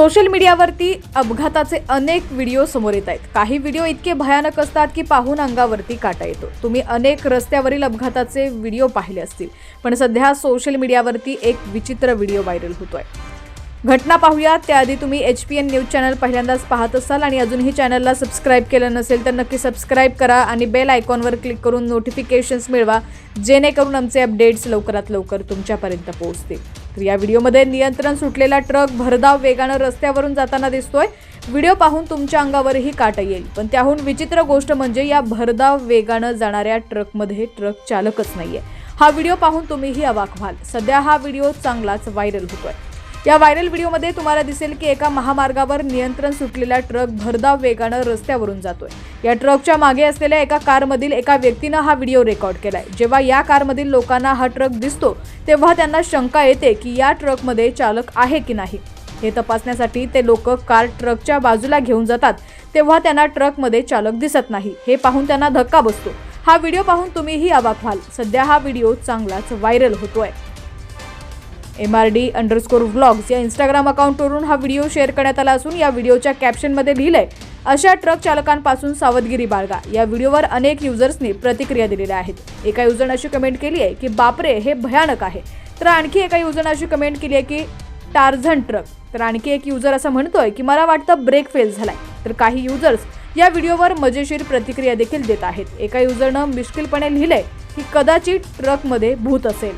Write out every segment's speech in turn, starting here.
Social मीडियावरती अपघाताचे अनेक व्हिडिओ समोर येत आहेत. काही व्हिडिओ इतके भयानक असतात की पाहून अंगावरती काटा येतो. तुम्ही अनेक रस्त्यावरील अपघाताचे व्हिडिओ पाहिले असतील. पण सध्या सोशल मीडियावरती एक विचित्र व्हिडिओ व्हायरल होतोय. घटना पाहूया. त्याआधी तुम्ही H P N news channel पहिल्यांदाच पाहत असाल आणि अजूनही चॅनलला सबस्क्राईब केलं नसेल तर नक्की सबस्क्राईब करा आणि बेल आयकॉनवर क्लिक करून नोटिफिकेशन्स मिळवा जेणेकरून आमचे अपडेट्स लवकरात लवकर तुमच्यापर्यंत पोहोचतील. तर या व्हिडिओमध्ये नियंत्रण सुटलेला ट्रक भरधाव वेगानं रस्त्यावरून जाताना दिसतोय. व्हिडिओ पाहून तुमच्या अंगावरही काटा येईल. पण त्याहून विचित्र गोष्ट म्हणजे या भरधाव वेगानं जाणाऱ्या ट्रकमध्ये ट्रक चालकच नाहीये. हा व्हिडिओ पाहून तुम्हीही अवाक व्हाल. सध्या हा व्हिडिओ चांगलाच व्हायरल होतोय. या व्हायरल व्हिडिओमध्ये तुम्हाला दिसेल की एका महामार्गावर नियंत्रण सुटलेला ट्रक भरधाव वेगानं रस्त्यावरून जातोय. या ट्रकच्या मागे असलेल्या एका कारमधील एका व्यक्तीनं हा व्हिडिओ रेकॉर्ड केलाय. जेव्हा या कारमधील लोकांना हा ट्रक दिसतो तेव्हा त्यांना शंका येते की या ट्रकमध्ये चालक आहे की नाही. हे तपासण्यासाठी ते लोक कार ट्रकच्या बाजूला घेऊन जातात तेव्हा त्यांना ट्रकमध्ये चालक दिसत नाही. हे पाहून त्यांना धक्का बसतो. हा व्हिडिओ पाहून तुम्हीही अवाक व्हाल. सध्या हा व्हिडिओ चांगलाच व्हायरल होतोय. M R D underscore vlogs या इंस्टाग्राम अकाउंटवरून हा व्हिडिओ शेअर करण्यात आला असून या व्हिडिओच्या कॅप्शनमध्ये लिहिलंय अशा ट्रक चालकांपासून सावधगिरी बाळगा. या व्हिडिओवर अनेक युजर्सनी प्रतिक्रिया दिलेल्या आहेत. एका युजरनं अशी कमेंट केली आहे की बापरे हे भयानक आहे. तर आणखी एका युजरनं अशी कमेंट केली आहे की टार्झन ट्रक तर आणखी एक युजर असं म्हणतोय की मला वाटतं ब्रेक फेल झालाय. तर काही युजर्स या व्हिडिओवर मजेशीर प्रतिक्रिया देखील देत आहेत. एका युजरनं मिश्किलपणे लिहिलंय की कदाचित ट्रकमध्ये भूत असेल.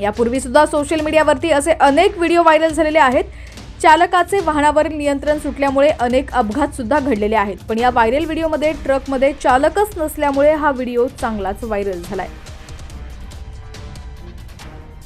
यापूर्वी सुद्धा सोशल मीडियावरती असे अनेक व्हिडिओ व्हायरल झालेले आहेत. चालकाचे वाहनावरील नियंत्रण सुटल्यामुळे अनेक अपघात सुद्धा घडलेले आहेत. पण या व्हायरल व्हिडिओमध्ये ट्रकमध्ये चालकच नसल्यामुळे हा व्हिडिओ चांगलाच व्हायरल झालाय.